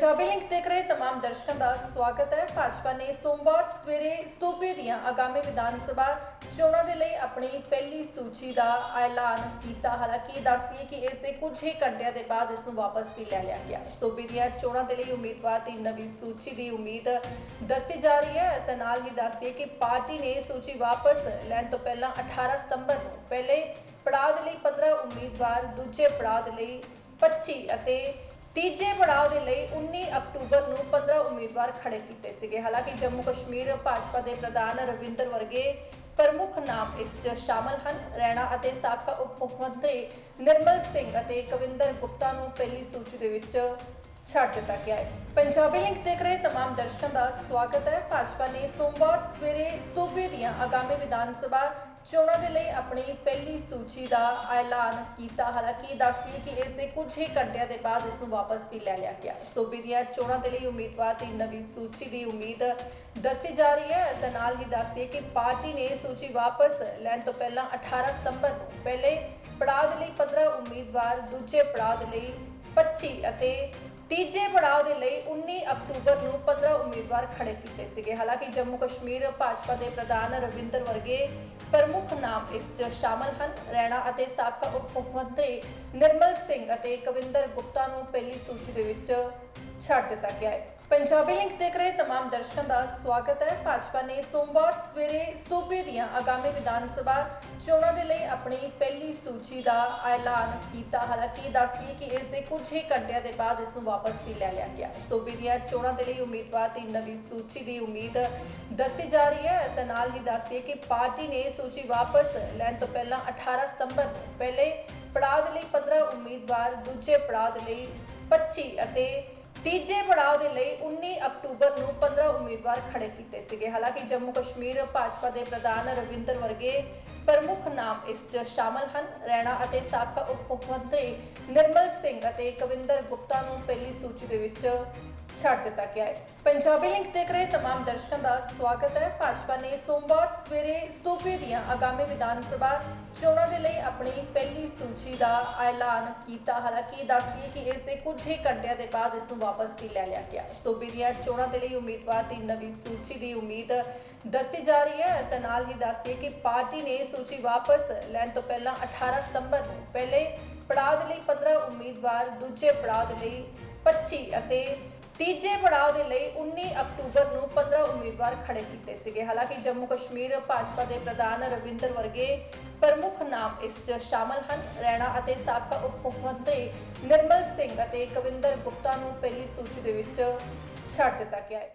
Punjabi link ਦੇਖ ਰਹੇ तमाम ਦਰਸ਼ਕਾਂ ਦਾ ਸਵਾਗਤ ਹੈ ਭਾਜਪਾ ਨੇ ਸੋਮਵਾਰ ਸਵੇਰੇ ਸੂਬੇ ਦੀਆਂ ਆਗਾਮੀ ਵਿਧਾਨ ਸਭਾ ਚੋਣਾਂ ਦੇ ਲਈ ਆਪਣੀ ਪਹਿਲੀ ਸੂਚੀ ਦਾ ਐਲਾਨ ਕੀਤਾ ਹਾਲਾਂਕਿ ਇਹ ਦੱਸਦੀ ਹੈ ਕਿ ਇਸ ਦੇ ਕੁਝ ਹੀ ਘੰਟਿਆਂ ਦੇ ਬਾਅਦ ਇਸ ਨੂੰ ਵਾਪਸ ਵੀ ਲੈ ਲਿਆ ਗਿਆ ਸੂਬੇ ਦੀਆਂ ਚੋਣਾਂ ਦੇ ਲਈ ਉਮੀਦਵਾਰ ਦੀ ਨਵੀਂ ਸੂਚੀ ਦੀ ਉਮੀਦ ਦੱਸੀ ਜਾ ਰਹੀ ਹੈ ਇਸ ਦੇ ਨਾਲ ਹੀ ਦੱਸਦੀ ਹੈ ਕਿ ਪਾਰਟੀ ਨੇ ਸੂਚੀ ਵਾਪਸ ਲੈਣ ਤੋਂ ਪਹਿਲਾਂ 18 ਸਤੰਬਰ ਨੂੰ ਪਹਿਲੇ ਪੜਾਅ ਦੇ ਲਈ 15 ਉਮੀਦਵਾਰ ਦੂਜੇ ਪੜਾਅ ਦੇ ਲਈ 25 ਅਤੇ ਤੀਜੇ ਪੜਾਅ ਦੇ ਲਈ 19 ਅਕਤੂਬਰ ਨੂੰ 15 ਉਮੀਦਵਾਰ ਖੜੇ ਕੀਤੇ ਸੀਗੇ ਹਾਲਾਂਕਿ ਜੰਮੂ ਕਸ਼ਮੀਰ ਭਾਜਪਾ ਦੇ ਪ੍ਰਧਾਨ ਰਵਿੰਦਰ ਵਰਗੇ ਪ੍ਰਮੁੱਖ ਨਾਮ ਇਸ 'ਚ ਸ਼ਾਮਲ ਹਨ ਰੈਣਾ ਅਤੇ ਸਾਬਕਾ ਉਪ ਮੁੱਖ ਮੰਤਰੀ ਨਿਰਮਲ ਸਿੰਘ ਅਤੇ ਕਵਿੰਦਰ ਗੁਪਤਾ ਨੂੰ ਪਹਿਲੀ ਸੂਚੀ ਦੇ ਵਿੱਚ ਛੱਡ ਦਿੱਤਾ ਗਿਆ ਹੈ ਪੰਜਾਬੀ ਲਿੰਕ ਦੇਖ ਰਹੇ तमाम ਦਰਸ਼ਕਾਂ ਦਾ ਸਵਾਗਤ ਹੈ ਭਾਜਪਾ ਨੇ ਸੋਮਵਾਰ ਸਵੇਰੇ ਸੂਬੇ ਦੀਆਂ ਆਗਾਮੀ ਵਿਧਾਨ ਸਭਾ ਚੋਣਾਂ ਦੇ ਲਈ ਆਪਣੀ ਪਹਿਲੀ ਸੂਚੀ ਦਾ ਐਲਾਨ ਕੀਤਾ। ਹਾਲਾਂਕਿ ਇਹ ਦੱਸਦੀ ਹੈ ਕਿ ਇਸ ਦੇ ਕੁਝ ਹੀ ਘੰਟਿਆਂ ਦੇ ਬਾਅਦ ਇਸ ਨੂੰ ਵਾਪਸ ਵੀ ਲੈ ਲਿਆ ਗਿਆ। ਸੂਬੇ ਦੀਆਂ ਚੋਣਾਂ ਦੇ ਲਈ ਉਮੀਦਵਾਰ ਦੀ ਨਵੀਂ ਸੂਚੀ ਦੀ ਉਮੀਦ ਦੱਸੀ ਜਾ ਰਹੀ ਹੈ। ਇਸ ਦੇ ਨਾਲ ਹੀ ਦੱਸਦੀ ਹੈ ਕਿ ਪਾਰਟੀ ਨੇ ਸੂਚੀ ਵਾਪਸ ਲੈਣ ਤੋਂ ਪਹਿਲਾਂ 18 ਸਤੰਬਰ ਨੂੰ ਪਹਿਲੇ ਪੜਾਅ ਦੇ ਲਈ 15 ਉਮੀਦਵਾਰ, ਦੂਜੇ ਪੜਾਅ ਦੇ ਲਈ 25 ਅਤੇ ਤੀਜੇ ਪੜਾਅ ਦੇ ਲਈ 19 ਅਕਤੂਬਰ ਨੂੰ 15 ਉਮੀਦਵਾਰ ਖੜੇ ਕੀਤੇ ਸੀਗੇ। ਹਾਲਾਂਕਿ ਜੰਮੂ ਕਸ਼ਮੀਰ ਭਾਜਪਾ ਦੇ ਪ੍ਰਧਾਨ ਰਵਿੰਦਰ ਵਰਗੇ ਪ੍ਰਮੁੱਖ ਨਾਮ ਇਸ 'ਚ ਸ਼ਾਮਲ ਹਨ। ਰੈਣਾ ਅਤੇ ਸਾਬਕਾ ਉਪ ਮੁੱਖ ਮੰਤਰੀ ਨਿਰਮਲ ਸਿੰਘ ਅਤੇ ਕਵਿੰਦਰ ਗੁਪਤਾ ਨੂੰ ਪਹਿਲੀ ਸੂਚੀ ਦੇ ਵਿੱਚ ਛੱਡ ਦਿੱਤਾ ਗਿਆ ਹੈ। ਪੰਜਾਬੀ ਲਿੰਕ ਦੇਖ ਰਹੇ तमाम ਦਰਸ਼ਕਾਂ ਦਾ ਸਵਾਗਤ ਹੈ ਭਾਜਪਾ ਨੇ ਸੋਮਵਾਰ ਸਵੇਰੇ ਸੂਬੇ ਦੀਆਂ ਆਗਾਮੀ ਵਿਧਾਨ ਸਭਾ ਚੋਣਾਂ ਦੇ ਲਈ ਆਪਣੀ ਪਹਿਲੀ ਸੂਚੀ ਦਾ ਐਲਾਨ ਕੀਤਾ ਹਾਲਾਂਕਿ ਇਹ ਦੱਸਦੀ ਹੈ ਕਿ ਇਸ ਦੇ ਕੁਝ ਹੀ ਘੰਟਿਆਂ ਦੇ ਬਾਅਦ ਇਸ ਨੂੰ ਵਾਪਸ ਵੀ ਲੈ ਲਿਆ ਗਿਆ ਸੂਬੇ ਦੀਆਂ ਚੋਣਾਂ ਦੇ ਲਈ ਉਮੀਦਵਾਰ ਦੀ ਨਵੀਂ ਸੂਚੀ ਦੀ ਉਮੀਦ ਦੱਸੀ ਜਾ ਰਹੀ ਹੈ ਇਸ ਦੇ ਨਾਲ ਹੀ ਦੱਸਦੀ ਹੈ ਕਿ ਪਾਰਟੀ ਨੇ ਸੂਚੀ ਵਾਪਸ ਲੈਣ ਤੋਂ ਪਹਿਲਾਂ 18 ਸਤੰਬਰ ਨੂੰ ਪਹਿਲੇ ਪੜਾਅ ਦੇ ਲਈ 15 ਉਮੀਦਵਾਰ ਦੂਜੇ ਪੜਾਅ ਦੇ ਲਈ 25 ਅਤੇ ਤੀਜੇ ਪੜਾਅ ਦੇ ਲਈ 19 ਅਕਤੂਬਰ ਨੂੰ 15 ਉਮੀਦਵਾਰ ਖੜੇ ਕੀਤੇ ਸੀਗੇ। ਹਾਲਾਂਕਿ ਜੰਮੂ ਕਸ਼ਮੀਰ ਭਾਜਪਾ ਦੇ ਪ੍ਰਧਾਨ ਰਵਿੰਦਰ ਵਰਗੇ ਪ੍ਰਮੁੱਖ ਨਾਮ ਇਸ 'ਚ ਸ਼ਾਮਲ ਹਨ। ਰੈਣਾ ਅਤੇ ਸਾਬਕਾ ਉਪ ਮੁੱਖ ਮੰਤਰੀ ਨਿਰਮਲ ਸਿੰਘ ਅਤੇ ਕਵਿੰਦਰ ਗੁਪਤਾ ਨੂੰ ਪਹਿਲੀ ਸੂਚੀ ਦੇ ਵਿੱਚ ਛੱਡ ਦਿੱਤਾ ਗਿਆ ਹੈ ਪੰਜਾਬੀ ਲਿੰਕ ਦੇਖ ਰਹੇ तमाम ਦਰਸ਼ਕਾਂ ਦਾ ਸਵਾਗਤ ਹੈ ਭਾਜਪਾ ਨੇ ਸੋਮਵਾਰ ਸਵੇਰੇ ਸੂਬੇ ਦੀਆਂ ਆਗਾਮੀ ਵਿਧਾਨ ਸਭਾ ਚੋਣਾਂ ਦੇ ਲਈ ਆਪਣੀ ਪਹਿਲੀ ਸੂਚੀ ਦਾ ਐਲਾਨ ਕੀਤਾ ਹਾਲਾਂਕਿ ਇਹ ਦੱਸਦੀ ਹੈ ਕਿ ਇਸ ਦੇ ਕੁਝ ਹੀ ਘੰਟਿਆਂ ਦੇ ਬਾਅਦ ਇਸ ਨੂੰ ਵਾਪਸ ਵੀ ਲੈ ਲਿਆ ਗਿਆ ਸੂਬੇ ਦੀਆਂ ਚੋਣਾਂ ਦੇ ਲਈ ਉਮੀਦਵਾਰ ਦੀ ਨਵੀਂ ਸੂਚੀ ਦੀ ਉਮੀਦ ਦੱਸੀ ਜਾ ਰਹੀ ਹੈ ਇਸ ਦੇ ਨਾਲ ਹੀ ਦੱਸਦੀ ਹੈ ਕਿ ਪਾਰਟੀ ਨੇ ਸੂਚੀ ਵਾਪਸ ਲੈਣ ਤੋਂ ਪਹਿਲਾਂ 18 ਸਤੰਬਰ ਨੂੰ ਪਹਿਲੇ ਪੜਾਅ ਦੇ ਲਈ 15 ਉਮੀਦਵਾਰ ਦੂਜੇ ਪੜਾਅ ਦੇ ਲਈ 25 ਅਤੇ ਤੀਜੇ ਪੜਾਅ ਦੇ ਲਈ 19 ਅਕਤੂਬਰ ਨੂੰ 15 ਉਮੀਦਵਾਰ ਖੜੇ ਕੀਤੇ ਸੀਗੇ। ਹਾਲਾਂਕਿ ਜੰਮੂ ਕਸ਼ਮੀਰ ਭਾਜਪਾ ਦੇ ਪ੍ਰਧਾਨ ਰਵਿੰਦਰ ਵਰਗੇ ਪ੍ਰਮੁੱਖ ਨਾਮ ਇਸ 'ਚ ਸ਼ਾਮਲ ਹਨ। ਰੈਣਾ ਅਤੇ ਸਾਬਕਾ ਉਪ ਮੁੱਖ ਮੰਤਰੀ ਨਿਰਮਲ ਸਿੰਘ ਅਤੇ ਕਵਿੰਦਰ ਗੁਪਤਾ ਨੂੰ ਪਹਿਲੀ ਸੂਚੀ ਦੇ ਵਿੱਚ ਛੱਡ ਦਿੱਤਾ ਗਿਆ ਹੈ।